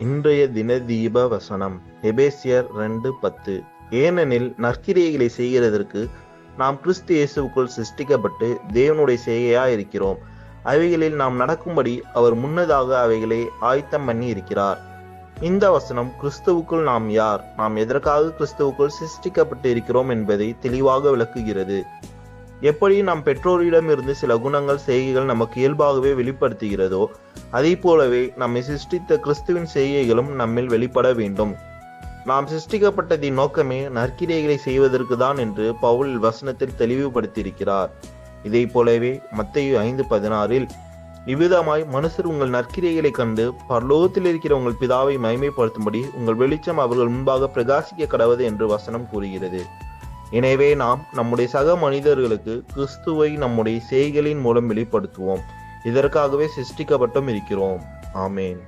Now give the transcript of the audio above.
இன்றைய தின தீப வசனம் எபேசியர் ரெண்டு பத்து. ஏனெனில் நற்கிரியைகளை செய்கிறதற்கு நாம் கிறிஸ்து இயேசுவுக்குள் சிருஷ்டிக்கப்பட்டு தேவனுடைய செய்கையா இருக்கிறோம் அவைகளில் நாம் நடக்கும்படி அவர் முன்னதாக அவைகளை ஆயத்தம் பண்ணி இருக்கிறார். இந்த வசனம் கிறிஸ்துவுக்குள் நாம் யார்? நாம் எதற்காக கிறிஸ்துவுக்குள் சிருஷ்டிக்கப்பட்டு இருக்கிறோம் என்பதை தெளிவாக விளக்குகிறது. எப்படி நம் பெற்றோரிடமிருந்து சில குணங்கள் செய்கைகள் நமக்கு இயல்பாகவே வெளிப்படுத்துகிறதோ அதே போலவே நம்மை சிருஷ்டித்த கிறிஸ்துவின் செய்கைகளும் நம்மில் வெளிப்பட வேண்டும். நாம் சிருஷ்டிக்கப்பட்டதின் நோக்கமே நற்கிரைகளை செய்வதற்கு தான் என்று பவுல் வசனத்தில் தெளிவுபடுத்தியிருக்கிறார். இதை போலவே மத்தையு ஐந்து பதினாறில் இவ்விதமாய் மனுஷர் உங்கள் நற்கிரைகளை கண்டு பரலோகத்தில் இருக்கிற உங்கள் பிதாவை மகிமைப்படுத்தும்படி உங்கள் வெளிச்சம் அவர்கள் முன்பாக பிரகாசிக்க கடவது என்று வசனம் கூறுகிறது. எனவே நாம் நம்முடைய சக மனிதர்களுக்கு கிறிஸ்துவை நம்முடைய செய்களின் மூலம் வெளிப்படுத்துவோம். இதற்காகவே சிருஷ்டிக்கப்பட்டும் இருக்கிறோம். ஆமேன்.